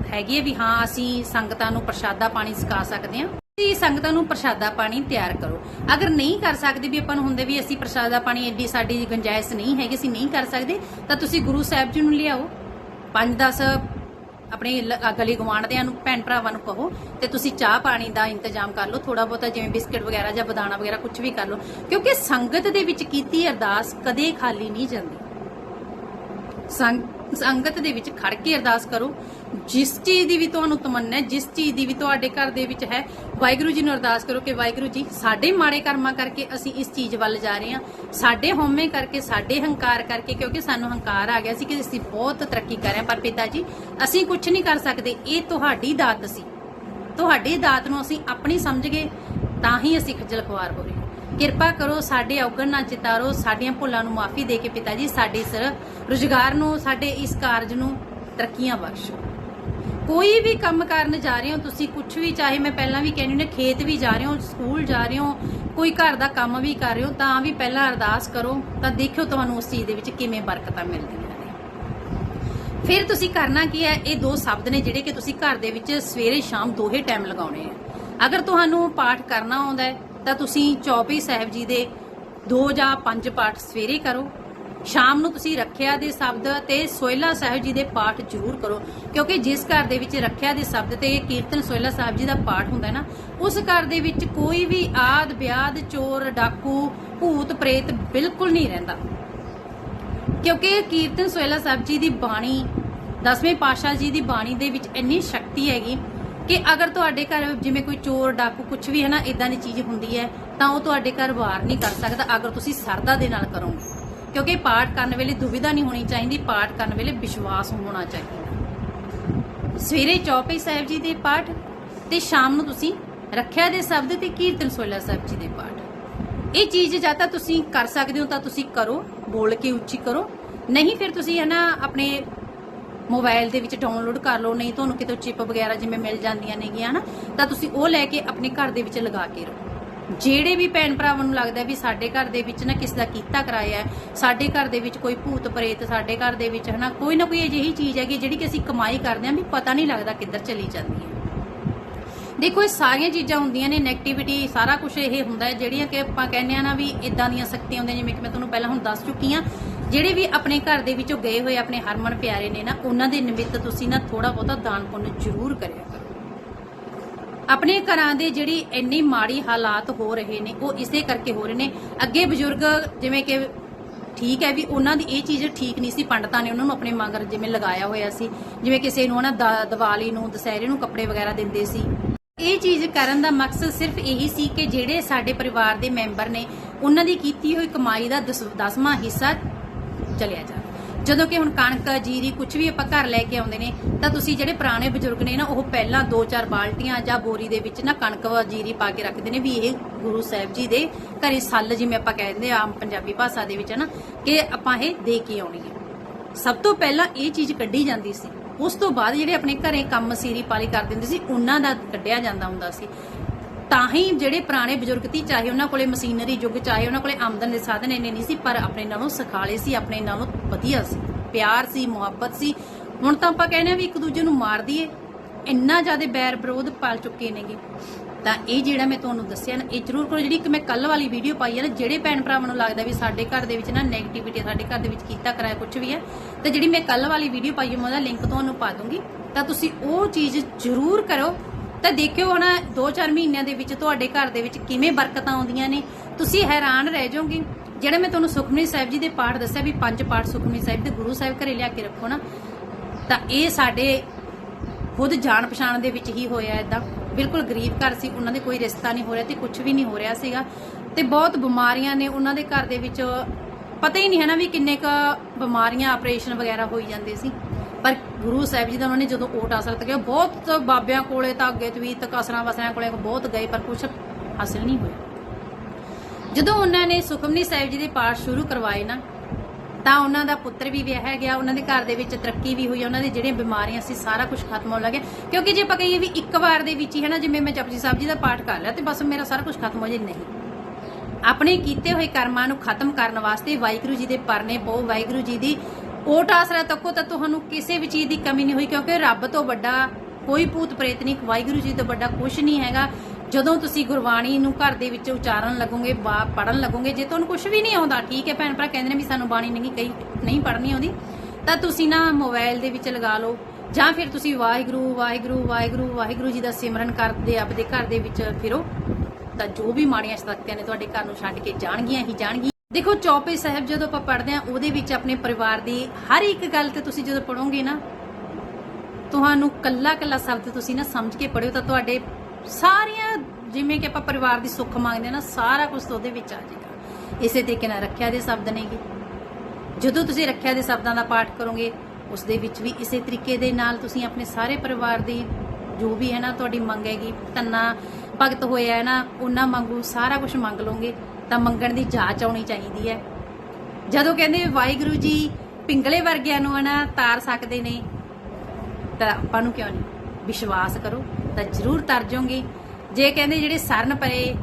ਹੈਗੀ ਹੈ ਵੀ ਹਾਂ, ਅਸੀਂ ਸੰਗਤਾਂ ਨੂੰ ਪ੍ਰਸ਼ਾਦਾ ਪਾਣੀ ਸਿਖਾ ਸਕਦੇ ਹਾਂ। ਤੁਸੀਂ ਸੰਗਤਾਂ ਨੂੰ ਪ੍ਰਸ਼ਾਦਾ ਪਾਣੀ ਤਿਆਰ ਕਰੋ। ਅਗਰ ਨਹੀਂ ਕਰ ਸਕਦੇ ਵੀ ਆਪਾਂ ਨੂੰ ਹੁੰਦੇ ਵੀ ਅਸੀਂ ਪ੍ਰਸ਼ਾਦਾ ਪਾਣੀ ਐਡੀ ਸਾਡੀ ਗੁੰਜਾਇਸ਼ ਨਹੀਂ ਹੈਗੀ, ਅਸੀਂ ਨਹੀਂ ਕਰ ਸਕਦੇ, ਤਾਂ ਤੁਸੀਂ ਗੁਰੂ ਸਾਹਿਬ ਜੀ ਨੂੰ ਲਿਆਓ। 5-10 ਆਪਣੇ ਗਲੀ ਗਵਾਂਢਦਿਆਂ ਨੂੰ, ਭੈਣ ਭਰਾਵਾਂ ਨੂੰ ਕਹੋ ਤੇ ਤੁਸੀਂ ਚਾਹ ਪਾਣੀ ਦਾ ਇੰਤਜ਼ਾਮ ਕਰ ਲਓ ਥੋੜਾ ਬਹੁਤਾ ਜਿਵੇਂ ਬਿਸਕਟ ਵਗੈਰਾ ਜਾਂ ਬਦਾਨਾ ਵਗੈਰਾ ਕੁਝ ਵੀ ਕਰ ਲਓ, ਕਿਉਂਕਿ ਸੰਗਤ ਦੇ ਵਿੱਚ ਕੀਤੀ ਅਰਦਾਸ ਕਦੇ ਖਾਲੀ ਨਹੀਂ ਜਾਂਦੀ। ਸੰਗ- ਸੰਗਤ ਦੇ ਵਿੱਚ ਖੜ ਕੇ ਅਰਦਾਸ ਕਰੋ। ਜਿਸ ਚੀਜ਼ ਦੀ ਵੀ ਤੁਹਾਨੂੰ ਤਮੰਨਾ ਹੈ, ਜਿਸ ਚੀਜ਼ ਦੀ ਵੀ ਤੁਹਾਡੇ ਘਰ ਦੇ ਵਿੱਚ ਹੈ, ਵਾਹਿਗੁਰੂ ਜੀ ਨੂੰ ਅਰਦਾਸ ਕਰੋ ਕਿ ਵਾਹਿਗੁਰੂ ਜੀ, ਸਾਡੇ ਮਾੜੇ ਕਰਮਾਂ ਕਰਕੇ ਅਸੀਂ ਇਸ ਚੀਜ਼ ਵੱਲ ਜਾ ਰਹੇ ਹਾਂ। ਸਾਡੇ ਹਉਮੈ ਕਰਕੇ, ਸਾਡੇ ਹੰਕਾਰ ਕਰਕੇ, ਕਿਉਂਕਿ ਸਾਨੂੰ ਹੰਕਾਰ ਆ ਗਿਆ ਸੀ ਕਿ ਅਸੀਂ ਬਹੁਤ ਤਰੱਕੀ ਕਰ ਰਹੇ ਹਾਂ। ਪਰ ਪਿਤਾ ਜੀ, ਅਸੀਂ ਕੁਝ ਨਹੀਂ ਕਰ ਸਕਦੇ। ਇਹ ਤੁਹਾਡੀ ਦਾਤ ਸੀ। ਤੁਹਾਡੀ ਦਾਤ ਨੂੰ ਅਸੀਂ ਆਪਣੀ ਸਮਝ ਗਏ, ਤਾਂ ਹੀ ਅਸੀਂ ਖੱਜਲ ਖੁਆਰ ਹੋ ਰਹੇ ਕਿਰਪਾ ਕਰੋ ਸਾਡੇ ਔਗਣ ਨਾ ਚਿਤਾਰੋ, ਸਾਡੀਆਂ ਭੁੱਲਾਂ ਨੂੰ ਮਾਫੀ ਦੇ ਕੇ ਪਿਤਾ ਜੀ, ਸਾਡੇ ਇਸ ਰੁਜ਼ਗਾਰ ਨੂੰ, ਸਾਡੇ ਇਸ ਕਾਰਜ ਨੂੰ ਤਰੱਕੀਆਂ ਬਖਸ਼ੋ। ਕੋਈ ਵੀ ਕੰਮ ਕਰਨ ਜਾ ਰਹੇ ਹੋ, ਤੁਸੀਂ ਕੁਝ ਵੀ, ਚਾਹੇ ਮੈਂ ਪਹਿਲਾਂ ਵੀ ਕਹਿੰਦੀ ਨੇ ਖੇਤ ਵੀ ਜਾ ਰਹੇ ਹੋ, ਸਕੂਲ ਜਾ ਰਹੇ ਹੋ, ਕੋਈ ਘਰ ਦਾ ਕੰਮ ਵੀ ਕਰ ਰਹੇ ਹੋ, ਤਾਂ ਵੀ ਪਹਿਲਾਂ ਅਰਦਾਸ ਕਰੋ, ਤਾਂ ਦੇਖਿਓ ਤੁਹਾਨੂੰ ਉਸ ਚੀਜ਼ ਦੇ ਵਿੱਚ ਕਿਵੇਂ ਬਰਕਤਾਂ ਮਿਲਦੀਆਂ ਨੇ। ਫਿਰ ਤੁਸੀਂ ਕਰਨਾ ਕੀ ਹੈ, ਇਹ ਦੋ ਸ਼ਬਦ ਨੇ ਜਿਹੜੇ ਕਿ ਤੁਸੀਂ ਘਰ ਦੇ ਵਿੱਚ ਸਵੇਰੇ ਸ਼ਾਮ ਦੋਹੇ ਟਾਈਮ ਲਗਾਉਣੇ ਆ। ਅਗਰ ਤੁਹਾਨੂੰ ਪਾਠ ਕਰਨਾ ਆਉਂਦਾ ਹੈ ਤਾਂ ਤੁਸੀਂ ਚੌਪਈ ਸਾਹਿਬ ਜੀ ਦੇ ਦੋ ਜਾਂ ਪੰਜ ਪਾਠ ਸਵੇਰੇ ਕਰੋ, ਸ਼ਾਮ ਨੂੰ ਤੁਸੀਂ ਰੱਖਿਆ ਦੇ ਸ਼ਬਦ ਤੇ ਸੋਇਲਾ ਸਾਹਿਬ ਜੀ ਦੇ ਪਾਠ ਜ਼ਰੂਰ ਕਰੋ, ਕਿਉਂਕਿ ਜਿਸ ਘਰ ਦੇ ਵਿੱਚ ਰੱਖਿਆ ਦੇ ਸ਼ਬਦ ਤੇ ਕੀਰਤਨ ਸੋਇਲਾ ਸਾਹਿਬ ਜੀ ਦਾ ਪਾਠ ਹੁੰਦਾ ਨਾ, ਉਸ ਘਰ ਦੇ ਵਿੱਚ ਕੋਈ ਵੀ ਆਦ, ਵਿਆਦ, ਚੋਰ, ਡਾਕੂ, ਭੂਤ, ਪ੍ਰੇਤ ਬਿਲਕੁਲ ਨਹੀਂ ਰਹਿੰਦਾ। ਕਿਉਂਕਿ ਕੀਰਤਨ ਸੋਹਿਲਾ ਸਾਹਿਬ ਜੀ ਦੀ ਬਾਣੀ, ਦਸਵੇਂ ਪਾਤਸ਼ਾਹ ਜੀ ਦੀ ਬਾਣੀ ਦੇ ਵਿੱਚ ਇੰਨੀ ਸ਼ਕਤੀ ਹੈਗੀ ਕਿ ਅਗਰ ਤੁਹਾਡੇ ਘਰ ਜਿਵੇਂ ਕੋਈ ਚੋਰ, ਡਾਕੂ ਕੁਝ ਵੀ ਹੈ ਨਾ ਇਦਾਂ ਦੀ ਚੀਜ਼ ਹੁੰਦੀ ਹੈ, ਤਾਂ ਉਹ ਤੁਹਾਡੇ ਘਰ ਵਾਰ ਨਹੀਂ ਕਰ ਸਕਦਾ ਅਗਰ ਤੁਸੀਂ ਸਰਦਾ ਦੇ ਨਾਲ ਕਰੋਗੇ। ਕਿਉਂਕਿ ਪਾਠ ਕਰਨ ਵੇਲੇ ਦੁਵਿਧਾ ਨਹੀਂ ਹੋਣੀ ਚਾਹੀਦੀ, ਪਾਠ ਕਰਨ ਵੇਲੇ ਵਿਸ਼ਵਾਸ ਹੋਣਾ ਚਾਹੀਦਾ। ਸਵੇਰੇ ਚੌਪਈ ਸਾਹਿਬ ਜੀ ਦੇ ਪਾਠ ਤੇ ਸ਼ਾਮ ਨੂੰ ਤੁਸੀਂ ਰੱਖਿਆ ਦੇ ਸ਼ਬਦ ਤੇ ਕੀਰਤਨ ਸੋਲਾ ਸਾਹਿਬ ਜੀ ਦੇ ਪਾਠ। ਇਹ ਚੀਜ਼ ਜਾਂ ਤਾਂ ਤੁਸੀਂ ਕਰ ਸਕਦੇ ਹੋ, ਤਾਂ ਤੁਸੀਂ ਕਰੋ, ਬੋਲ ਕੇ ਉੱਚੀ ਕਰੋ। ਨਹੀਂ, ਫਿਰ ਤੁਸੀਂ ਹੈ ਨਾ ਆਪਣੇ ਮੋਬਾਈਲ ਦੇ ਵਿੱਚ ਡਾਊਨਲੋਡ ਕਰ ਲਓ, ਨਹੀਂ ਤੁਹਾਨੂੰ ਕਿਤੋਂ ਚਿਪ ਵਗੈਰਾ ਜਿਵੇਂ ਮਿਲ ਜਾਂਦੀਆਂ ਨੇਗੀਆਂ ਨਾ ਤਾਂ ਤੁਸੀਂ ਉਹ ਲੈ ਕੇ ਆਪਣੇ ਘਰ ਦੇ ਵਿੱਚ ਲਗਾ ਕੇ ਰਹੋ। ਜਿਹੜੇ ਵੀ ਭੈਣ ਭਰਾਵਾਂ ਨੂੰ ਲੱਗਦਾ ਵੀ ਸਾਡੇ ਘਰ ਦੇ ਵਿੱਚ ਨਾ ਕਿਸ ਦਾ ਕੀਤਾ ਕਰਾਇਆ ਸਾਡੇ ਘਰ ਦੇ ਵਿੱਚ ਕੋਈ ਭੂਤ ਪ੍ਰੇਤ, ਸਾਡੇ ਘਰ ਦੇ ਵਿੱਚ, ਹਨਾ? ਕੋਈ ਨਾ ਕੋਈ ਅਜਿਹੀ ਚੀਜ਼ ਹੈਗੀ ਜਿਹੜੀ ਕਿ ਅਸੀਂ ਕਮਾਈ ਕਰਦੇ ਆਂ ਵੀ ਪਤਾ ਨਹੀਂ ਲੱਗਦਾ ਕਿੱਧਰ ਚਲੀ ਜਾਂਦੀ ਹੈ। ਦੇਖੋ, ਇਹ ਸਾਰੀਆਂ ਚੀਜ਼ਾਂ ਹੁੰਦੀਆਂ ਨੇ 네ਗੇਟਿਵਿਟੀ ਸਾਰਾ ਕੁਝ ਇਹ ਹੁੰਦਾ ਜਿਹੜੀਆਂ ਕਿ ਆਪਾਂ ਕਹਿੰਦੇ ਆ ਨਾ ਵੀ ਇਦਾਂ ਦੀਆਂ ਸ਼ਕਤੀਆਂ ਹੁੰਦੀਆਂ, ਜਿਵੇਂ ਕਿ ਮੈਂ ਤੁਹਾਨੂੰ ਪਹਿਲਾਂ ਹੁਣ ਦੱਸ ਚੁੱਕੀ ਆ ਜਿਹੜੇ ਵੀ ਆਪਣੇ ਘਰ ਦੇ ਵਿੱਚੋਂ ਗਏ ਹੋਏ ਆਪਣੇ ਹਰਮਨ ਪਿਆਰੇ ਨੇ ਨਾ, ਉਹਨਾਂ ਦੇ ਨਿਮਿਤ ਤੁਸੀਂ ਨਾ ਥੋੜਾ ਬਹੁਤਾ ਦਾਨ ਪੁੰਨ ਜ਼ਰੂਰ ਕਰਿਆ ਕਰੋ। ਆਪਣੇ ਘਰਾਂ ਦੇ ਜਿਹੜੀ ਇੰਨੀ ਮਾੜੀ ਹਾਲਾਤ ਹੋ ਰਹੇ ਨੇ, ਉਹ ਇਸੇ ਕਰਕੇ ਹੋ ਰਹੇ ਨੇ। ਅੱਗੇ ਬਜ਼ੁਰਗ ਜਿਵੇਂ ਕਿ ਠੀਕ ਹੈ ਵੀ ਉਹਨਾਂ ਦੀ ਇਹ ਚੀਜ਼ ਠੀਕ ਨਹੀਂ ਸੀ, ਪੰਡਤਾਂ ਨੇ ਉਹਨਾਂ ਨੂੰ ਆਪਣੇ ਮਗਰ ਜਿਵੇਂ ਲਗਾਇਆ ਹੋਇਆ ਸੀ। ਜਿਵੇਂ ਕਿਸੇ ਨੂੰ ਹਨਾ ਦੀਵਾਲੀ ਨੂੰ, ਦੁਸਹਿਰੇ ਨੂੰ ਕੱਪੜੇ ਵਗੈਰਾ ਦਿੰਦੇ ਸੀ। ਇਹ ਚੀਜ਼ ਕਰਨ ਦਾ ਮਕਸਦ ਸਿਰਫ ਇਹੀ ਸੀ ਕਿ ਜਿਹੜੇ ਸਾਡੇ ਪਰਿਵਾਰ ਦੇ ਮੈਂਬਰ ਨੇ, ਉਹਨਾਂ ਦੀ ਕੀਤੀ ਹੋਈ ਕਮਾਈ ਦਾ ਦਸ- ਦਸਵਾਂ ਹਿੱਸਾ ਚਲਿਆ ਜਾਵੇ ਜਦੋਂ ਕਿ ਹੁਣ ਕਣਕ ਜੀਰੀ ਕੁਝ ਵੀ ਆਪਾਂ ਘਰ ਲੈ ਕੇ ਆਉਂਦੇ ਨੇ, ਤਾਂ ਤੁਸੀਂ ਜਿਹੜੇ ਪੁਰਾਣੇ ਬਜ਼ੁਰਗ ਨੇ ਨਾ, ਉਹ ਪਹਿਲਾਂ 2-4 ਬਾਲਟੀਆਂ ਜਾਂ ਬੋਰੀ ਦੇ ਵਿੱਚ ਨਾ ਕਣਕ ਵਾ ਜੀਰੀ ਪਾ ਕੇ ਰੱਖਦੇ ਨੇ, ਵੀ ਇਹ ਗੁਰੂ ਸਾਹਿਬ ਜੀ ਦੇ ਘਰੇ ਸੱਲ ਜਿਵੇਂ ਆਪਾਂ ਕਹਿੰਦੇ ਆ, ਆਮ ਪੰਜਾਬੀ ਭਾਸ਼ਾ ਦੇ ਵਿੱਚ ਨਾ, ਕਿ ਆਪਾਂ ਇਹ ਦੇ ਕੇ ਆਉਣੀ ਹੈ। ਸਭ ਤੋਂ ਪਹਿਲਾਂ ਇਹ ਚੀਜ਼ ਕੱਢੀ ਜਾਂਦੀ ਸੀ। ਉਸ ਤੋਂ ਬਾਅਦ ਜਿਹੜੇ ਆਪਣੇ ਘਰੇ ਕੰਮ ਸੀਰੀ ਪਾਲੀ ਕਰ ਦਿੰਦੇ ਸੀ, ਉਹਨਾਂ ਦਾ ਕੱਢਿਆ ਜਾਂਦਾ ਹੁੰਦਾ ਸੀ। ਤਾਂ ਹੀ ਜਿਹੜੇ ਪੁਰਾਣੇ ਬਜ਼ੁਰਗ ਸੀ, ਚਾਹੇ ਉਹਨਾਂ ਕੋਲੇ ਮਸ਼ੀਨਰੀ ਯੁੱਗ, ਚਾਹੇ ਉਹਨਾਂ ਕੋਲੇ ਆਮਦਨ ਦੇ ਸਾਧਨ ਇੰਨੇ ਨਹੀਂ ਸੀ, ਪਰ ਆਪਣੇ ਨਾਲੋਂ ਸਖਾਲੇ ਸੀ, ਆਪਣੇ ਨਾਲੋਂ ਵਧੀਆ ਸੀ, ਪਿਆਰ ਸੀ, ਮੁਹੱਬਤ ਸੀ। ਹੁਣ ਤਾਂ ਆਪਾਂ ਕਹਿੰਦੇ ਆ ਵੀ ਇੱਕ ਦੂਜੇ ਨੂੰ ਮਾਰ ਦਈਏ, ਇੰਨਾ ਜ਼ਿਆਦਾ ਬੈਰ ਵਿਰੋਧ ਪਾਲ ਚੁੱਕੇ ਨੇਗੇ। ਤਾਂ ਇਹ ਜਿਹੜਾ ਮੈਂ ਤੁਹਾਨੂੰ ਦੱਸਿਆ ਨਾ, ਇਹ ਜ਼ਰੂਰ ਕਰੋ, ਜਿਹੜੀ ਇੱਕ ਮੈਂ ਕੱਲ ਵਾਲੀ ਵੀਡੀਓ ਪਾਈ ਹੈ ਨਾ, ਜਿਹੜੇ ਭੈਣ ਭਰਾਵਾਂ ਨੂੰ ਲੱਗਦਾ ਵੀ ਸਾਡੇ ਘਰ ਦੇ ਵਿੱਚ ਨਾ 네ਗੇਟਿਵਿਟੀ ਸਾਡੇ ਘਰ ਦੇ ਵਿੱਚ ਕੀਤਾ ਕਰਾਇਆ ਕੁਝ ਵੀ ਹੈ ਤੇ ਜਿਹੜੀ ਮੈਂ ਕੱਲ ਵਾਲੀ ਵੀਡੀਓ ਪਾਈ ਹੈ ਮੈਂ ਉਹਦਾ ਲਿੰਕ ਤੁਹਾਨੂੰ ਪਾ ਦੂੰਗੀ। ਤਾਂ ਤੁਸੀਂ ਉਹ ਚੀਜ਼ ਜ਼ਰੂਰ ਕਰੋ ਤਾਂ ਦੇਖਿਓ ਹੁਣ 2-4 ਮਹੀਨਿਆਂ ਦੇ ਵਿੱਚ ਤੁਹਾਡੇ ਘਰ ਦੇ ਵਿੱਚ ਕਿਵੇਂ ਬਰਕਤਾਂ ਆਉਂਦੀਆਂ ਨੇ। ਤੁਸੀਂ ਹੈਰਾਨ ਰਹਿ ਜਾਓਗੇ। ਜਿਹੜਾ ਮੈਂ ਤੁਹਾਨੂੰ ਸੁਖਮਨੀ ਸਾਹਿਬ ਜੀ ਦੇ ਪਾਠ ਦੱਸਿਆ ਵੀ ਪੰਜ ਪਾਠ ਸੁਖਮਨੀ ਸਾਹਿਬ ਦੇ ਗੁਰੂ ਸਾਹਿਬ ਘਰੇ ਲਿਆ ਕੇ ਰੱਖੋ ਨਾ, ਤਾਂ ਇਹ ਸਾਡੇ ਖੁਦ ਜਾਣ ਪਛਾਣ ਦੇ ਵਿੱਚ ਹੀ ਹੋਇਆ ਇਦਾਂ ਬਿਲਕੁਲ ਗਰੀਬ ਘਰ ਸੀ, ਉਹਨਾਂ ਦੇ ਕੋਈ ਰਿਸ਼ਤਾ ਨਹੀਂ ਹੋ ਰਿਹਾ ਤੇ ਕੁਝ ਵੀ ਨਹੀਂ ਹੋ ਰਿਹਾ ਸੀਗਾ। ਤੇ ਬਹੁਤ ਬਿਮਾਰੀਆਂ ਨੇ ਉਹਨਾਂ ਦੇ ਘਰ ਦੇ ਵਿੱਚ। ਪਤਾ ਹੀ ਨਹੀਂ ਹੈ ਨਾ ਵੀ ਕਿੰਨੇ ਕ ਬਿਮਾਰੀਆਂ, ਆਪਰੇਸ਼ਨ ਵਗੈਰਾ ਹੋਈ ਜਾਂਦੇ ਸੀ। ਪਰ ਗੁਰੂ ਸਾਹਿਬ ਜੀ ਦਾ ਉਹਨਾਂ ਨੇ ਜਦੋਂ ਓਟ ਹਾਸਲ ਕੀਤਾ, ਬਹੁਤ ਬਾਬਿਆਂ ਕੋਲੇ ਤਾਂ ਅੱਗੇ ਤਵੀਤ ਕਸਰਾਂ ਵਸਰਾਂ ਕੋਲੇ ਬਹੁਤ ਗਏ, ਪਰ ਕੁਝ ਹਾਸਲ ਨਹੀਂ ਹੋਇਆ। ਜਦੋਂ ਉਹਨਾਂ ਨੇ ਸੁਖਮਨੀ ਸਾਹਿਬ ਜੀ ਦੇ ਪਾਠ ਸ਼ੁਰੂ ਕਰਵਾਏ ਨਾ, ਤਾਂ ਉਹਨਾਂ ਦਾ ਪੁੱਤਰ ਵੀ ਵਿਆਹਿਆ ਗਿਆ, ਉਹਨਾਂ ਦੇ ਘਰ ਦੇ ਵਿੱਚ ਤਰੱਕੀ ਵੀ ਹੋਈ, ਉਹਨਾਂ ਦੀ ਜਿਹੜੀਆਂ ਬਿਮਾਰੀਆਂ ਸੀ, ਸਾਰਾ ਕੁਝ ਖਤਮ ਹੋਣ ਲੱਗਿਆ ਕਿਉਂਕਿ ਜੇ ਆਪਾਂ ਕਹੀਏ ਵੀ ਇੱਕ ਵਾਰ ਦੇ ਵਿੱਚ ਹੀ ਹੈ ਨਾ, ਜਿਵੇਂ ਮੈਂ ਜਪਜੀ ਸਾਹਿਬ ਜੀ ਦਾ ਪਾਠ ਕਰ ਲਿਆ, ਤੇ ਬਸ ਮੇਰਾ ਸਾਰਾ ਕੁਝ ਖਤਮ ਹੋ ਜੇ ਨਹੀਂ। ਆਪਣੇ ਕੀਤੇ ਹੋਏ ਕਰਮਾਂ ਨੂੰ ਖਤਮ ਕਰਨ ਵਾਸਤੇ ਵਾਹਿਗੁਰੂ ਜੀ ਦੇ ਪਰਨੇ ਪਾਓ ਵਾਹਿਗੁਰੂ ਜੀ ਦੀ ਕੋਟ ਆਸਰਾ ਤੱਕੋ ਤਾਂ ਤੁਹਾਨੂੰ ਕਿਸੇ ਵੀ ਚੀਜ਼ ਦੀ ਕਮੀ ਨਹੀਂ ਹੋਈ, ਕਿਉਂਕਿ ਰੱਬ ਤੋਂ ਵੱਡਾ ਕੋਈ ਭੂਤ ਪ੍ਰੇਤ ਨਹੀਂ, ਵਾਹਿਗੁਰੂ ਜੀ ਤੋਂ ਵੱਡਾ ਕੁਝ ਨਹੀਂ ਹੈਗਾ। ਜਦੋਂ ਤੁਸੀਂ ਗੁਰਬਾਣੀ ਨੂੰ ਘਰ ਦੇ ਵਿੱਚ ਉਚਾਰਨ ਲੱਗੋਗੇ ਪੜਨ ਲੱਗੋਗੇ, ਜੇ ਤੁਹਾਨੂੰ ਕੁਝ ਵੀ ਨਹੀਂ ਆਉਂਦਾ, ਠੀਕ ਹੈ ਭੈਣ ਭਰਾ, ਕਹਿੰਦੇ ਨੇ ਵੀ ਸਾਨੂੰ ਬਾਣੀ ਨਹੀਂ ਕਈ ਨਹੀਂ ਪੜਨੀ ਆਉਂਦੀ, ਤਾਂ ਤੁਸੀਂ ਨਾ ਮੋਬਾਈਲ ਦੇ ਵਿੱਚ ਲਗਾ ਲਓ, ਜਾਂ ਫਿਰ ਤੁਸੀਂ ਵਾਹਿਗੁਰੂ ਵਾਹਿਗੁਰੂ ਵਾਹਿਗੁਰੂ ਵਾਹਿਗੁਰੂ ਜੀ ਦਾ ਸਿਮਰਨ ਕਰਦੇ, ਆਪਦੇ ਘਰ ਦੇ ਵਿੱਚ ਫਿਰੋ, ਤਾਂ ਜੋ ਵੀ ਮਾੜੀਆਂ ਸ਼ਕਤੀਆਂ ਨੇ ਤੁਹਾਡੇ ਘਰ ਨੂੰ ਛੱਡ ਕੇ ਜਾਣਗੀਆਂ, ਹੀ ਜਾਣਗੀਆਂ। ਦੇਖੋ, ਚੌਪੇ ਸਾਹਿਬ ਜਦੋਂ ਆਪਾਂ ਪੜ੍ਹਦੇ ਆ ਉਹਦੇ ਵਿੱਚ ਆਪਣੇ ਪਰਿਵਾਰ ਦੀ ਹਰ ਇੱਕ ਗੱਲ ਤੇ ਤੁਸੀਂ ਜਦੋਂ ਪੜੋਗੇ ਨਾ, ਤੁਹਾਨੂੰ ਕੱਲਾ ਕੱਲਾ ਸ਼ਬਦ ਤੁਸੀਂ ਨਾ ਸਮਝ ਕੇ ਪੜਿਓ ਤਾਂ ਤੁਹਾਡੇ ਸਾਰੀਆਂ, ਜਿਵੇਂ ਕਿ ਆਪਾਂ ਪਰਿਵਾਰ ਦੀ ਸੁੱਖ ਮੰਗਦੇ ਆ ਨਾ, ਸਾਰਾ ਕੁਝ ਉਹਦੇ ਵਿੱਚ ਆ ਜਾਏਗਾ। ਇਸੇ ਤਰੀਕੇ ਨਾਲ ਰੱਖਿਆ ਦੇ ਸ਼ਬਦ ਨੇਗੇ। ਜਦੋਂ ਤੁਸੀਂ ਰੱਖਿਆ ਦੇ ਸ਼ਬਦਾਂ ਦਾ ਪਾਠ ਕਰੋਗੇ ਉਸ ਦੇ ਵਿੱਚ ਵੀ ਇਸੇ ਤਰੀਕੇ ਦੇ ਨਾਲ ਤੁਸੀਂ ਆਪਣੇ ਸਾਰੇ ਪਰਿਵਾਰ ਦੀ ਜੋ ਵੀ ਹੈ ਨਾ, ਤੁਹਾਡੀ ਮੰਗ ਹੈਗੀ ਤੰਨਾ ਭਗਤ ਹੋਇਆ ਹੈ ਨਾ, ਉਹਨਾਂ ਮੰਗੂ ਸਾਰਾ ਕੁਝ ਮੰਗ ਲਓਗੇ। ਤਾਂ ਮੰਗਣ ਦੀ ਜਾਂਚ ਆਉਣੀ ਚਾਹੀਦੀ ਹੈ। ਜਦੋਂ ਕਹਿੰਦੇ ਵਾਹਿਗੁਰੂ ਜੀ ਪਿੰਗਲੇ ਵਰਗਿਆਂ ਨੂੰ ਹਨਾ ਤਾਰ ਸਕਦੇ ਨੇ, ਤਾਂ ਆਪਾਂ ਨੂੰ ਕਿਉਂ ਨਹੀਂ ਵਿਸ਼ਵਾਸ ਕਰੋ, ਤਾਂ ਜ਼ਰੂਰ ਤਰ ਜਾਓਗੇ। ਜੇ ਕਹਿੰਦੇ ਜਿਹੜੇ ਸਰਨ ਪਏ,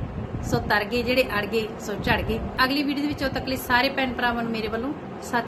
ਸੋ ਤਰ ਗਏ, ਜਿਹੜੇ ਅੜ ਗਏ, ਸੋ ਝੜ ਗਏ। ਅਗਲੀ ਵੀਡੀਓ ਦੇ ਵਿੱਚ ਉਦੋਂ ਤੱਕ ਲਈ ਸਾਰੇ ਭੈਣ ਭਰਾਵਾਂ ਨੂੰ ਮੇਰੇ ਵੱਲੋਂ ਸਤਿ